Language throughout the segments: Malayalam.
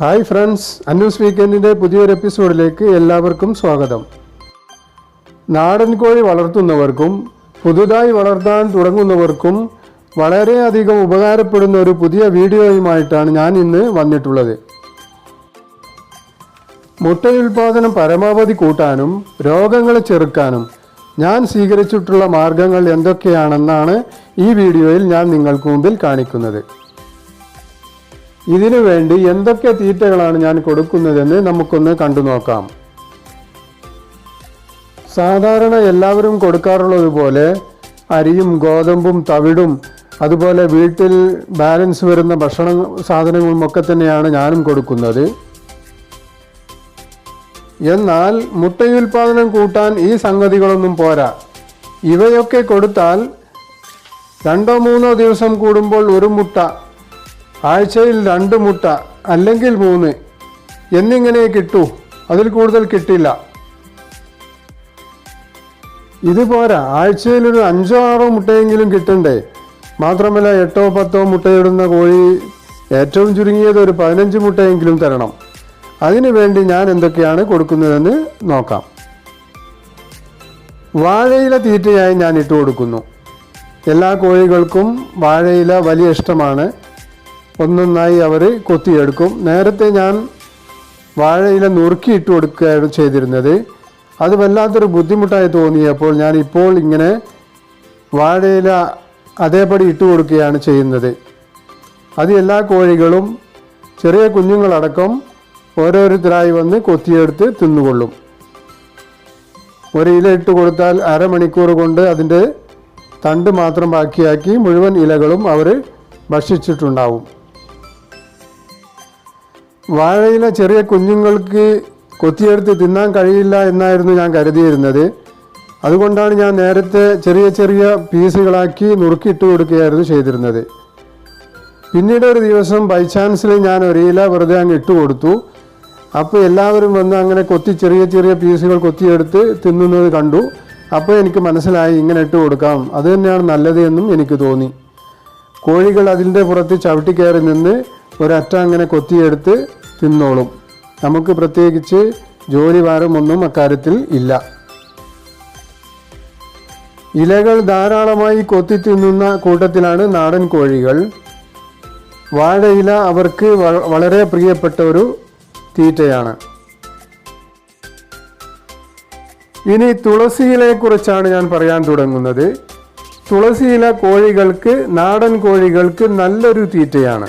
ഹായ് ഫ്രണ്ട്സ് അന്യൂസ് വീക്കെൻഡിന്റെ പുതിയൊരു എപ്പിസോഡിലേക്ക് എല്ലാവർക്കും സ്വാഗതം. നാടൻ കോഴി വളർത്തുന്നവർക്കും പുതുതായി വളർത്താൻ തുടങ്ങുന്നവർക്കും വളരെയധികം ഉപകാരപ്പെടുന്ന ഒരു പുതിയ വീഡിയോയുമായിട്ടാണ് ഞാൻ ഇന്ന് വന്നിട്ടുള്ളത്. മുട്ടയുൽപാദനം പരമാവധി കൂട്ടാനും രോഗങ്ങളെ ചെറുക്കാനും ഞാൻ സ്വീകരിച്ചിട്ടുള്ള മാർഗങ്ങൾ എന്തൊക്കെയാണെന്നാണ് ഈ വീഡിയോയിൽ ഞാൻ നിങ്ങൾക്ക് മുമ്പിൽ കാണിക്കുന്നത്. ഇതിനു വേണ്ടി എന്തൊക്കെ തീറ്റകളാണ് ഞാൻ കൊടുക്കുന്നതെന്ന് നമുക്കൊന്ന് കണ്ടു നോക്കാം. സാധാരണ എല്ലാവരും കൊടുക്കാറുള്ളതുപോലെ അരിയും ഗോതമ്പും തവിടും അതുപോലെ വീട്ടിൽ ബാലൻസ് വരുന്ന ഭക്ഷണ സാധനങ്ങളും ഒക്കെ തന്നെയാണ് ഞാനും കൊടുക്കുന്നത്. എന്നാൽ മുട്ടയുൽപാദനം കൂട്ടാൻ ഈ സംഗതികളൊന്നും പോരാ. ഇവയൊക്കെ കൊടുത്താൽ രണ്ടോ മൂന്നോ ദിവസം കൂടുമ്പോൾ ഒരു മുട്ട ആഴ്ചയിൽ രണ്ട് മുട്ട അല്ലെങ്കിൽ മൂന്ന് എന്നിങ്ങനെ കിട്ടൂ. അതിൽ കൂടുതൽ കിട്ടില്ല. ഇത് ആഴ്ചയിൽ ഒരു അഞ്ചോ ആറോ മുട്ടയെങ്കിലും കിട്ടണ്ടേ? മാത്രമല്ല എട്ടോ പത്തോ മുട്ടയിടുന്ന കോഴി ഏറ്റവും ചുരുങ്ങിയത് ഒരു പതിനഞ്ച് മുട്ടയെങ്കിലും തരണം. അതിനു വേണ്ടി ഞാൻ എന്തൊക്കെയാണ് കൊടുക്കുന്നതെന്ന് നോക്കാം. വാഴയില തീറ്റയായി ഞാൻ ഇട്ട് കൊടുക്കുന്നു. എല്ലാ കോഴികൾക്കും വാഴയില വലിയ ഇഷ്ടമാണ്. ഒന്നൊന്നായി അവർ കൊത്തിയെടുക്കും. നേരത്തെ ഞാൻ വാഴയില നുറുക്കിയിട്ട് കൊടുക്കുകയാണ് ചെയ്തിരുന്നത്. അത് വല്ലാത്തൊരു ബുദ്ധിമുട്ടായി തോന്നിയപ്പോൾ ഞാൻ ഇപ്പോൾ ഇങ്ങനെ വാഴയില അതേപടി ഇട്ട് കൊടുക്കുകയാണ് ചെയ്യുന്നത്. അത് എല്ലാ കോഴികളും ചെറിയ കുഞ്ഞുങ്ങളടക്കം ഓരോരുത്തരായി വന്ന് കൊത്തിയെടുത്ത് തിന്നുകൊള്ളും. ഒരു ഇല ഇട്ട് കൊടുത്താൽ അരമണിക്കൂർ കൊണ്ട് അതിന്റെ തണ്ട് മാത്രം ബാക്കിയാക്കി മുഴുവൻ ഇലകളും അവർ ഭക്ഷിച്ചിട്ടുണ്ടാവും. വാഴയില ചെറിയ കുഞ്ഞുങ്ങൾക്ക് കൊത്തിയെടുത്ത് തിന്നാൻ കഴിയില്ല എന്നായിരുന്നു ഞാൻ കരുതിയിരുന്നത്. അതുകൊണ്ടാണ് ഞാൻ നേരത്തെ ചെറിയ ചെറിയ പീസുകളാക്കി നുറുക്കിയിട്ട് കൊടുക്കുകയായിരുന്നു ചെയ്തിരുന്നത്. പിന്നീട് ഒരു ദിവസം ബൈ ചാൻസിൽ ഞാൻ ഒരു ഇല വെറുതെ അങ്ങ് ഇട്ട് കൊടുത്തു. അപ്പോൾ എല്ലാവരും വന്ന് അങ്ങനെ കൊത്തി ചെറിയ ചെറിയ പീസുകൾ കൊത്തിയെടുത്ത് തിന്നുന്നത് കണ്ടു. അപ്പോൾ എനിക്ക് മനസ്സിലായി ഇങ്ങനെ ഇട്ട് കൊടുക്കാം. അത് തന്നെയാണ് നല്ലത് എന്നും എനിക്ക് തോന്നി. കോഴികൾ അതിന്റെ പുറത്ത് ചവിട്ടിക്കയറി നിന്ന് ഒരറ്റ അങ്ങനെ കൊത്തിയെടുത്ത് തിന്നോളും. നമുക്ക് പ്രത്യേകിച്ച് ജോലി ഭാരമൊന്നും അക്കാര്യത്തിൽ ഇല്ല. ഇലകൾ ധാരാളമായി കൊത്തി തിന്നുന്ന കൂട്ടത്തിലാണ് നാടൻ കോഴികൾ. വാഴയില അവർക്ക് വളരെ പ്രിയപ്പെട്ട ഒരു തീറ്റയാണ്. ഇനി തുളസിയിലയെ കുറിച്ചാണ് ഞാൻ പറയാൻ തുടങ്ങുന്നത്. തുളസിയില കോഴികൾക്ക് നാടൻ കോഴികൾക്ക് നല്ലൊരു തീറ്റയാണ്.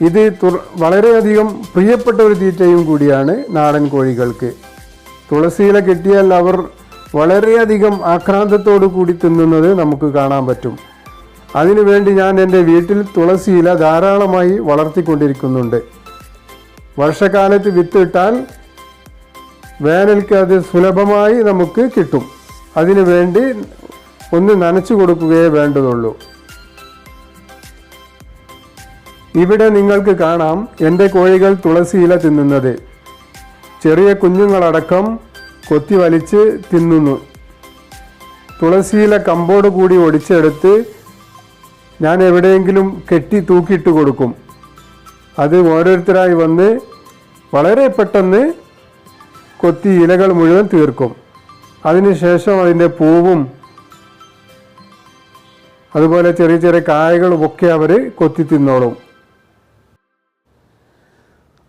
ഇത് വളരെയധികം പ്രിയപ്പെട്ട ഒരു തീറ്റയും കൂടിയാണ് നാടൻ കോഴികൾക്ക്. തുളസിയില കിട്ടിയാൽ അവർ വളരെയധികം ആക്രാന്തത്തോടു കൂടി തിന്നുന്നത് നമുക്ക് കാണാൻ പറ്റും. അതിനുവേണ്ടി ഞാൻ എന്റെ വീട്ടിൽ തുളസിയില ധാരാളമായി വളർത്തിക്കൊണ്ടിരിക്കുന്നുണ്ട്. വർഷകാലത്ത് വിത്തിട്ടാൽ വേനൽക്ക് അത് സുലഭമായി നമുക്ക് കിട്ടും. അതിനുവേണ്ടി ഒന്ന് നനച്ചു കൊടുക്കുകയേ വേണ്ടതുള്ളൂ ഇവിടെ നിങ്ങൾക്ക് കാണാം എന്റെ കോഴികൾ തുളസിയില തിന്നുന്നത്. ചെറിയ കുഞ്ഞുങ്ങളടക്കം കൊത്തി വലിച്ച് തിന്നുന്നു. തുളസിയില കമ്പോട് കൂടി ഒടിച്ചെടുത്ത് ഞാൻ എവിടെയെങ്കിലും കെട്ടി തൂക്കിയിട്ട് കൊടുക്കും. അത് ഓരോരുത്തരായി വന്ന് വളരെ പെട്ടെന്ന് കൊത്തി ഇലകൾ മുഴുവൻ തീർക്കും. അതിനുശേഷം അതിന്റെ പൂവും അതുപോലെ ചെറിയ ചെറിയ കായകളും ഒക്കെ അവർ കൊത്തി തിന്നോളും.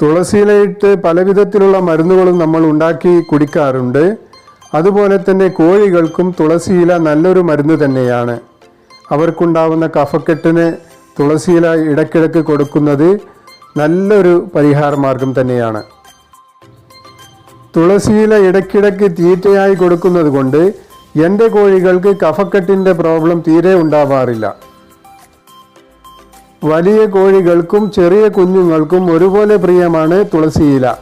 തുളസിയിലയിട്ട് പല വിധത്തിലുള്ള മരുന്നുകളും നമ്മൾ ഉണ്ടാക്കി കുടിക്കാറുണ്ട്. അതുപോലെ തന്നെ കോഴികൾക്കും തുളസിയില നല്ലൊരു മരുന്ന് തന്നെയാണ്. അവർക്കുണ്ടാവുന്ന കഫക്കെട്ടിന് തുളസിയില ഇടയ്ക്കിടയ്ക്ക് കൊടുക്കുന്നത് നല്ലൊരു പരിഹാര മാർഗം തന്നെയാണ്. തുളസിയില ഇടയ്ക്കിടയ്ക്ക് തീറ്റയായി കൊടുക്കുന്നത് കൊണ്ട് എന്റെ കോഴികൾക്ക് കഫക്കെട്ടിന്റെ പ്രോബ്ലം തീരെ ഉണ്ടാവാറില്ല. വലിയ കോഴികൾക്കും ചെറിയ കുഞ്ഞുങ്ങൾക്കും ഒരുപോലെ പ്രിയമാണ് തുളസിയില.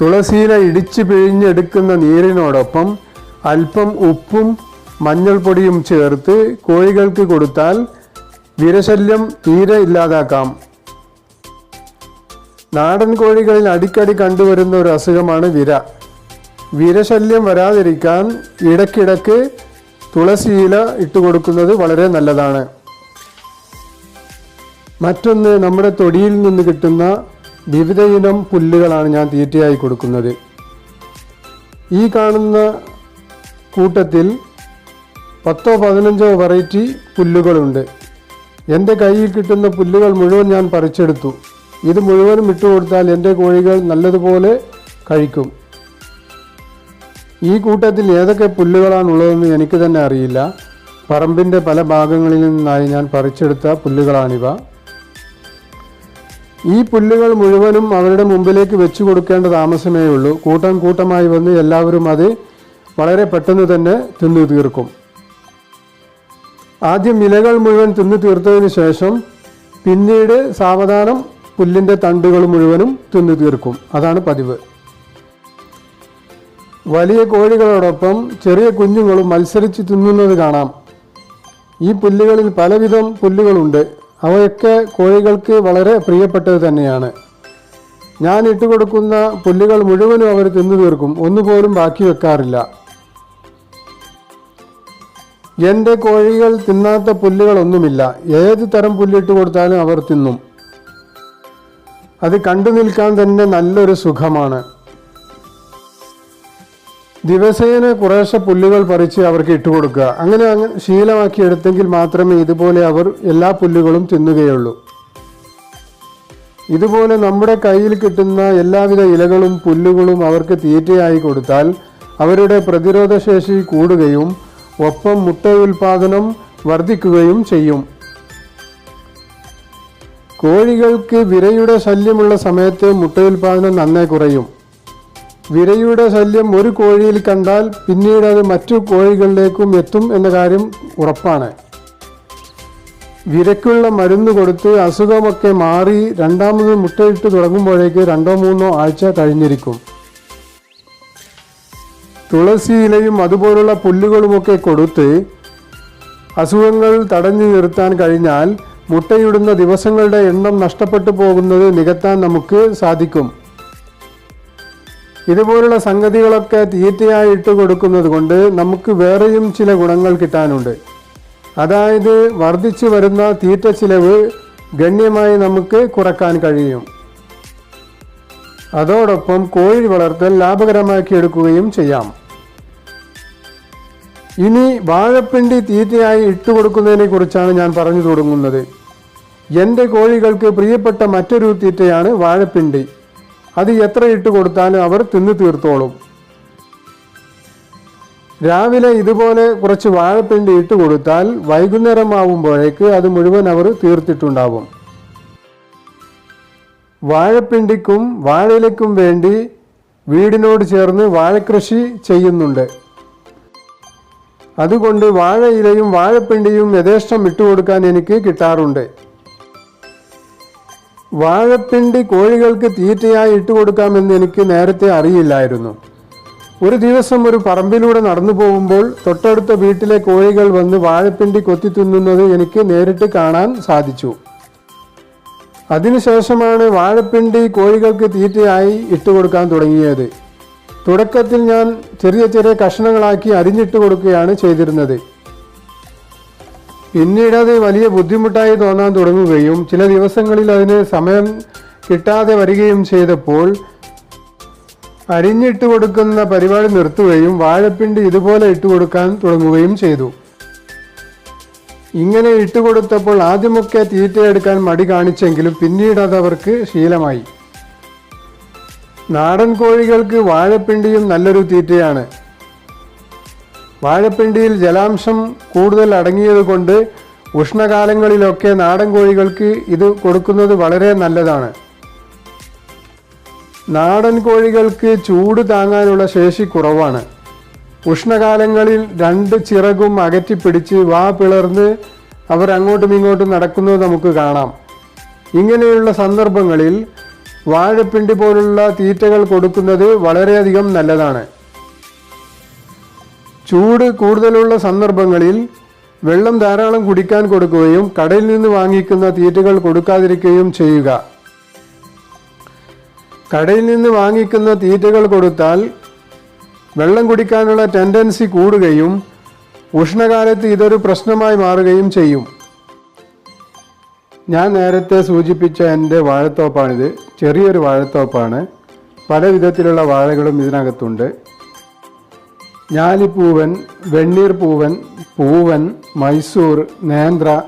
തുളസിയില ഇടിച്ചു പിഴിഞ്ഞെടുക്കുന്ന നീരിനോടൊപ്പം അല്പം ഉപ്പും മഞ്ഞൾപ്പൊടിയും ചേർത്ത് കോഴികൾക്ക് കൊടുത്താൽ വിരശല്യം തീരെ ഇല്ലാതാക്കാം. നാടൻ കോഴികളിൽ അടിക്കടി കണ്ടുവരുന്ന ഒരു അസുഖമാണ് വിര. വിരശല്യം വരാതിരിക്കാൻ ഇടയ്ക്കിടയ്ക്ക് തുളസിയില ഇട്ടുകൊടുക്കുന്നത് വളരെ നല്ലതാണ്. മറ്റൊന്ന് നമ്മുടെ തൊടിയിൽ നിന്ന് കിട്ടുന്ന വിവിധയിനം പുല്ലുകളാണ് ഞാൻ തീറ്റയായി കൊടുക്കുന്നത്. ഈ കാണുന്ന കൂട്ടത്തിൽ പത്തോ പതിനഞ്ചോ വെറൈറ്റി പുല്ലുകളുണ്ട്. എന്റെ കയ്യിൽ കിട്ടുന്ന പുല്ലുകൾ മുഴുവൻ ഞാൻ പറിച്ചെടുത്തു. ഇത് മുഴുവനും ഇട്ടുകൊടുത്താൽ എന്റെ കോഴികൾ നല്ലതുപോലെ കഴിക്കും. ഈ കൂട്ടത്തിൽ ഏതൊക്കെ പുല്ലുകളാണുള്ളതെന്ന് എനിക്ക് തന്നെ അറിയില്ല. പറമ്പിന്റെ പല ഭാഗങ്ങളിൽ നിന്നായി ഞാൻ പറിച്ചെടുത്ത പുല്ലുകളാണിവ. ഈ പുല്ലുകൾ മുഴുവനും അവരുടെ മുമ്പിലേക്ക് വെച്ചു കൊടുക്കേണ്ട താമസമേ ഉള്ളൂ. കൂട്ടം കൂട്ടമായി വന്ന് എല്ലാവരും അത് വളരെ പെട്ടെന്ന് തന്നെ തിന്നു തീർക്കും. ആദ്യം ഇലകൾ മുഴുവൻ തിന്നു തീർത്തതിന് ശേഷം പിന്നീട് സാവധാനം പുല്ലിന്റെ തണ്ടുകൾ മുഴുവനും തിന്നു തീർക്കും. അതാണ് പതിവ്. വലിയ കോഴികളോടൊപ്പം ചെറിയ കുഞ്ഞുങ്ങളും മത്സരിച്ച് തിന്നുന്നത് കാണാം. ഈ പുല്ലുകളിൽ പലവിധം പുല്ലുകളുണ്ട്. അവയൊക്കെ കോഴികൾക്ക് വളരെ പ്രിയപ്പെട്ടത് തന്നെയാണ്. ഞാൻ ഇട്ടുകൊടുക്കുന്ന പുല്ലുകൾ മുഴുവനും അവർ തിന്നു തീർക്കും. ഒന്നുപോലും ബാക്കി വെക്കാറില്ല. എന്റെ കോഴികൾ തിന്നാത്ത പുല്ലുകളൊന്നുമില്ല. ഏത് തരം പുല്ലിട്ട് കൊടുത്താലും അവർ തിന്നും. അത് കണ്ടു നിൽക്കാൻ തന്നെ നല്ലൊരു സുഖമാണ്. ദിവസേന കുറേശ്ശെ പുല്ലുകൾ പറിച്ച് അവർക്ക് ഇട്ടുകൊടുക്കുക അങ്ങനെ ശീലമാക്കി എടുത്തെങ്കിൽ മാത്രമേ ഇതുപോലെ അവർ എല്ലാ പുല്ലുകളും തിന്നുകയുള്ളൂ. ഇതുപോലെ നമ്മുടെ കയ്യിൽ കിട്ടുന്ന എല്ലാവിധ ഇലകളും പുല്ലുകളും അവർക്ക് തീറ്റയായി കൊടുത്താൽ അവരുടെ പ്രതിരോധശേഷി കൂടുകയും ഒപ്പം മുട്ട ഉൽപാദനം വർദ്ധിക്കുകയും ചെയ്യും. കോഴികൾക്ക് വിരയുടെ ശല്യമുള്ള സമയത്ത് മുട്ട ഉൽപാദനം നന്നേ കുറയും. വിരയുടെ ശല്യം ഒരു കോഴിയിൽ കണ്ടാൽ പിന്നീട് അത് മറ്റു കോഴികളിലേക്കും എത്തും എന്ന കാര്യം ഉറപ്പാണ്. വിരയ്ക്കുള്ള മരുന്ന് കൊടുത്ത് അസുഖമൊക്കെ മാറി രണ്ടാമത് മുട്ടയിട്ട് തുടങ്ങുമ്പോഴേക്ക് രണ്ടോ മൂന്നോ ആഴ്ച കഴിഞ്ഞിരിക്കും. തുളസി ഇലയും അതുപോലുള്ള പുല്ലുകളുമൊക്കെ കൊടുത്ത് അസുഖങ്ങൾ തടഞ്ഞു നിർത്താൻ കഴിഞ്ഞാൽ മുട്ടയിടുന്ന ദിവസങ്ങളുടെ എണ്ണം നഷ്ടപ്പെട്ടു പോകുന്നത് നികത്താൻ നമുക്ക് സാധിക്കും. ഇതുപോലുള്ള സംഗതികളൊക്കെ തീറ്റയായി ഇട്ട് കൊടുക്കുന്നത് കൊണ്ട് നമുക്ക് വേറെയും ചില ഗുണങ്ങൾ കിട്ടാനുണ്ട്. അതായത് വർദ്ധിച്ചു വരുന്ന തീറ്റ ചിലവ് ഗണ്യമായി നമുക്ക് കുറയ്ക്കാൻ കഴിയും. അതോടൊപ്പം കോഴി വളർത്തൽ ലാഭകരമാക്കി എടുക്കുകയും ചെയ്യാം. ഇനി വാഴപ്പിണ്ടി തീറ്റയായി ഇട്ടുകൊടുക്കുന്നതിനെ കുറിച്ചാണ് ഞാൻ പറഞ്ഞു തുടങ്ങുന്നത്. എന്റെ കോഴികൾക്ക് പ്രിയപ്പെട്ട മറ്റൊരു തീറ്റയാണ് വാഴപ്പിണ്ടി. അത് എത്ര ഇട്ട് കൊടുത്താലും അവർ തിന്നു തീർത്തോളും. രാവിലെ ഇതുപോലെ കുറച്ച് വാഴപ്പിണ്ടി ഇട്ട് കൊടുത്താൽ വൈകുന്നേരം ആവുമ്പോഴേക്ക് അത് മുഴുവൻ അവർ തീർത്തിട്ടുണ്ടാവും. വാഴപ്പിണ്ടിക്കും വാഴയിലയ്ക്കും വേണ്ടി വീടിനോട് ചേർന്ന് വാഴക്കൃഷി ചെയ്യുന്നുണ്ട്. അതുകൊണ്ട് വാഴയിലയും വാഴപ്പിണ്ടിയും യഥേഷ്ടം ഇട്ടുകൊടുക്കാൻ എനിക്ക് കിട്ടാറുണ്ട്. വാഴപ്പിണ്ടി കോഴികൾക്ക് തീറ്റയായി ഇട്ടുകൊടുക്കാമെന്ന് എനിക്ക് നേരത്തെ അറിയില്ലായിരുന്നു. ഒരു ദിവസം ഒരു പറമ്പിലൂടെ നടന്നു പോകുമ്പോൾ തൊട്ടടുത്ത വീട്ടിലെ കോഴികൾ വന്ന് വാഴപ്പിണ്ടി കൊത്തി തിന്നുന്നത് എനിക്ക് നേരിട്ട് കാണാൻ സാധിച്ചു. അതിനുശേഷമാണ് വാഴപ്പിണ്ടി കോഴികൾക്ക് തീറ്റയായി ഇട്ടുകൊടുക്കാൻ തുടങ്ങിയത്. തുടക്കത്തിൽ ഞാൻ ചെറിയ ചെറിയ കഷ്ണങ്ങളാക്കി അരിഞ്ഞിട്ട് കൊടുക്കുകയാണ് ചെയ്തിരുന്നത്. പിന്നീട് അത് വലിയ ബുദ്ധിമുട്ടായി തോന്നാൻ തുടങ്ങുകയും ചില ദിവസങ്ങളിൽ അതിന് സമയം കിട്ടാതെ വരികയും ചെയ്തപ്പോൾ അരിഞ്ഞിട്ട് കൊടുക്കുന്ന പരിപാടി നിർത്തുകയും വാഴപ്പിണ്ടി ഇതുപോലെ ഇട്ട് കൊടുക്കാൻ തുടങ്ങുകയും ചെയ്തു. ഇങ്ങനെ ഇട്ടുകൊടുത്തപ്പോൾ ആദ്യമൊക്കെ തീറ്റയെടുക്കാൻ മടി കാണിച്ചെങ്കിലും പിന്നീട് അത് അവർക്ക് ശീലമായി. നാടൻ കോഴികൾക്ക് വാഴപ്പിണ്ടിയും നല്ലൊരു തീറ്റയാണ്. വാഴപ്പിണ്ടിയിൽ ജലാംശം കൂടുതൽ അടങ്ങിയതുകൊണ്ട് ഉഷ്ണകാലങ്ങളിലൊക്കെ നാടൻ കോഴികൾക്ക് ഇത് കൊടുക്കുന്നത് വളരെ നല്ലതാണ്. നാടൻ കോഴികൾക്ക് ചൂട് താങ്ങാനുള്ള ശേഷി കുറവാണ്. ഉഷ്ണകാലങ്ങളിൽ രണ്ട് ചിറകും അകറ്റിപ്പിടിച്ച് വാ പിളർന്ന് അവർ അങ്ങോട്ടും ഇങ്ങോട്ടും നടക്കുന്നത് നമുക്ക് കാണാം. ഇങ്ങനെയുള്ള സന്ദർഭങ്ങളിൽ വാഴപ്പിണ്ടി പോലുള്ള തീറ്റകൾ കൊടുക്കുന്നത് വളരെയധികം നല്ലതാണ്. ചൂട് കൂടുതലുള്ള സന്ദർഭങ്ങളിൽ വെള്ളം ധാരാളം കുടിക്കാൻ കൊടുക്കുകയും കടയിൽ നിന്ന് വാങ്ങിക്കുന്ന തീറ്റകൾ കൊടുക്കാതിരിക്കുകയും ചെയ്യുക. കടയിൽ നിന്ന് വാങ്ങിക്കുന്ന തീറ്റകൾ കൊടുത്താൽ വെള്ളം കുടിക്കാനുള്ള ടെൻഡൻസി കൂടുകയും ഉഷ്ണകാലത്ത് ഇതൊരു പ്രശ്നമായി മാറുകയും ചെയ്യും. ഞാൻ നേരത്തെ സൂചിപ്പിച്ച എന്റെ വാഴത്തോപ്പാണിത്. ചെറിയൊരു വാഴത്തോപ്പാണ്. പല വിധത്തിലുള്ള വാഴകളും ഇതിനകത്തുണ്ട്. ഞാലിപ്പൂവൻ വെണ്ണീർ പൂവൻ പൂവൻ മൈസൂർ നേന്ത്ര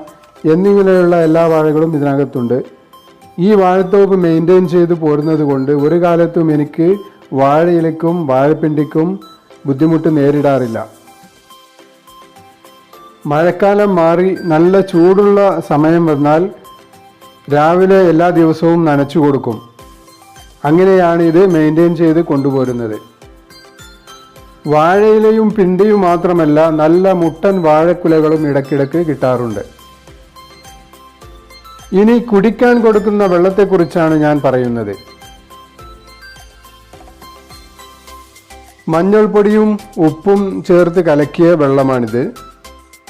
എന്നിങ്ങനെയുള്ള എല്ലാ വാഴകളും ഇതിനകത്തുണ്ട്. ഈ വാഴത്തോപ്പ് മെയിന്റെയിൻ ചെയ്ത് പോരുന്നത് കൊണ്ട് ഒരു കാലത്തും എനിക്ക് വാഴയിലക്കും വാഴപ്പിണ്ടിക്കും ബുദ്ധിമുട്ട് നേരിടാറില്ല. മഴക്കാലം മാറി നല്ല ചൂടുള്ള സമയം വന്നാൽ രാവിലെ എല്ലാ ദിവസവും നനച്ചു കൊടുക്കും. അങ്ങനെയാണ് ഇത് മെയിന്റെയിൻ ചെയ്ത് കൊണ്ടുപോരുന്നത്. വാഴയിലയും പിണ്ടിയും മാത്രമല്ല നല്ല മുട്ടൻ വാഴക്കുലകളും ഇടയ്ക്കിടയ്ക്ക് കിട്ടാറുണ്ട്. ഇനി കുടിക്കാൻ കൊടുക്കുന്ന വെള്ളത്തെക്കുറിച്ചാണ് ഞാൻ പറയുന്നത്. മഞ്ഞൾപ്പൊടിയും ഉപ്പും ചേർത്ത് കലക്കിയ വെള്ളമാണിത്.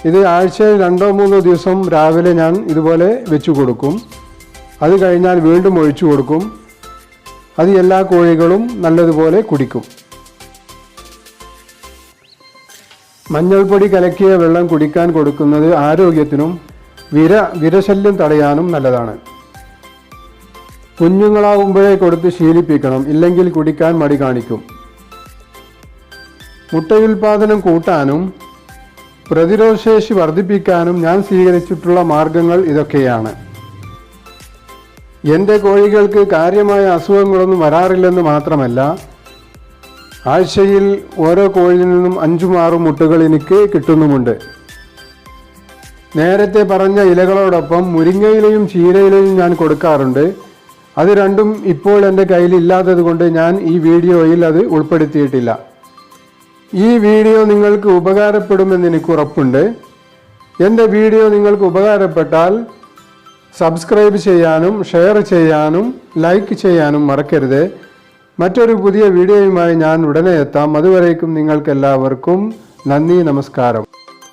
ഇത് ആഴ്ചയിൽ രണ്ടോ മൂന്നോ ദിവസം രാവിലെ ഞാൻ ഇതുപോലെ വെച്ചു കൊടുക്കും. അത് കഴിഞ്ഞാൽ വീണ്ടും ഒഴിച്ചു കൊടുക്കും. അത് എല്ലാ കോഴികളും നല്ലതുപോലെ കുടിക്കും. മഞ്ഞൾപ്പൊടി കലക്കിയ വെള്ളം കുടിക്കാൻ കൊടുക്കുന്നത് ആരോഗ്യത്തിനും വിര വിരശല്യം തടയാനും നല്ലതാണ്. കുഞ്ഞുങ്ങളാവുമ്പോഴേ കൊടുത്ത് ശീലിപ്പിക്കണം ഇല്ലെങ്കിൽ കുടിക്കാൻ മടി കാണിക്കും. മുട്ടയുൽപാദനം കൂട്ടാനും പ്രതിരോധശേഷി വർദ്ധിപ്പിക്കാനും ഞാൻ സ്വീകരിച്ചിട്ടുള്ള മാർഗങ്ങൾ ഇതൊക്കെയാണ്. എന്റെ കോഴികൾക്ക് കാര്യമായ അസുഖങ്ങളൊന്നും വരാറില്ലെന്ന് മാത്രമല്ല ആഴ്ചയിൽ ഓരോ കോഴിയിൽ നിന്നും അഞ്ചും ആറും മുട്ടകൾ എനിക്ക് കിട്ടുന്നുമുണ്ട്. നേരത്തെ പറഞ്ഞ ഇലകളോടൊപ്പം മുരിങ്ങയിലയും ചീരയിലയും ഞാൻ കൊടുക്കാറുണ്ട്. അത് രണ്ടും ഇപ്പോൾ എന്റെ കയ്യിൽ ഇല്ലാത്തത് കൊണ്ട് ഞാൻ ഈ വീഡിയോയിൽ അത് ഉൾപ്പെടുത്തിയിട്ടില്ല. ഈ വീഡിയോ നിങ്ങൾക്ക് ഉപകാരപ്പെടുമെന്ന് എനിക്ക് ഉറപ്പുണ്ട്. എന്റെ വീഡിയോ നിങ്ങൾക്ക് ഉപകാരപ്പെട്ടാൽ സബ്സ്ക്രൈബ് ചെയ്യാനും ഷെയർ ചെയ്യാനും ലൈക്ക് ചെയ്യാനും മറക്കരുത്. മറ്റൊരു പുതിയ വീഡിയോയുമായി ഞാൻ ഉടനെ എത്താം. അതുവരേക്കും നിങ്ങൾക്കെല്ലാവർക്കും നന്ദി നമസ്കാരം.